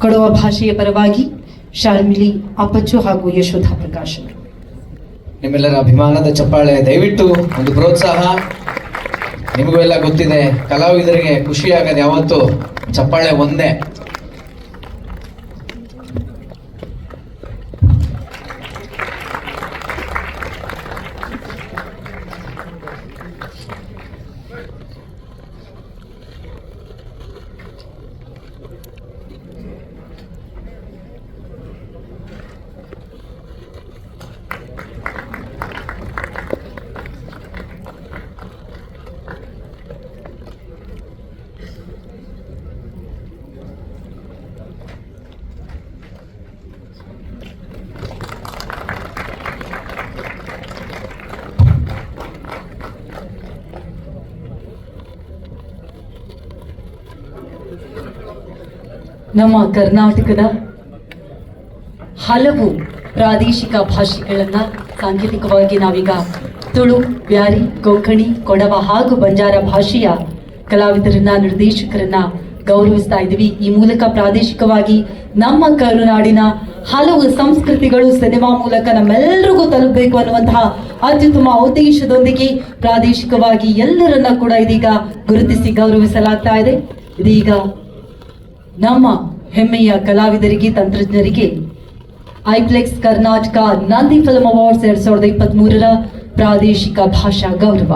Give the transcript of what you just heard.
ಕೊಡುವ ಭಾಷೆಯ ಪರವಾಗಿ ಶಾರ್ಮಿಲಿ ಅಪ್ಪಚ್ಚು ಹಾಗೂ ಯಶೋಧ ಪ್ರಕಾಶ್ ಅವರು. ನಿಮ್ಮೆಲ್ಲರ ಅಭಿಮಾನದ ಚಪ್ಪಾಳೆ, ದಯವಿಟ್ಟು ಒಂದು ಪ್ರೋತ್ಸಾಹ. ನಿಮಗೂ ಎಲ್ಲ ಗೊತ್ತಿದೆ, ಕಲಾವಿದರಿಗೆ ಖುಷಿಯಾಗದೆ ಯಾವತ್ತು ಚಪ್ಪಾಳೆ ಒಂದೇ. ನಮ್ಮ ಕರ್ನಾಟಕದ ಹಲವು ಪ್ರಾದೇಶಿಕ ಭಾಷೆಗಳನ್ನು ಸಾಂಕೇತಿಕವಾಗಿ ನಾವೀಗ ತುಳು, ಬ್ಯಾರಿ ಕೊಂಕಣಿ ಕೊಡವ ಹಾಗೂ ಬಂಜಾರ ಭಾಷೆಯ ಕಲಾವಿದರನ್ನ, ನಿರ್ದೇಶಕರನ್ನ ಗೌರವಿಸ್ತಾ ಇದ್ದೀವಿ. ಈ ಮೂಲಕ ಪ್ರಾದೇಶಿಕವಾಗಿ ನಮ್ಮ ಕರುನಾಡಿನ ಹಲವು ಸಂಸ್ಕೃತಿಗಳು ಸಿನಿಮಾ ಮೂಲಕ ನಮ್ಮೆಲ್ಲರಿಗೂ ತಲುಪಬೇಕು ಅನ್ನುವಂತಹ ಅತ್ಯುತ್ತಮ ಉದ್ದೇಶದೊಂದಿಗೆ ಪ್ರಾದೇಶಿಕವಾಗಿ ಎಲ್ಲರನ್ನ ಕೂಡ ಇದೀಗ ಗುರುತಿಸಿ ಗೌರವಿಸಲಾಗ್ತಾ ಇದೆ. ಇದೀಗ ನಮ್ಮ ಹೆಮ್ಮೆಯ ಕಲಾವಿದರಿಗೆ, ತಂತ್ರಜ್ಞರಿಗೆ Iplex Karnataka Nandi film awards ಎರಡ್ ಸಾವಿರದ ಇಪ್ಪತ್ತ್ ಪ್ರಾದೇಶಿಕ ಭಾಷಾ ಗೌರವ.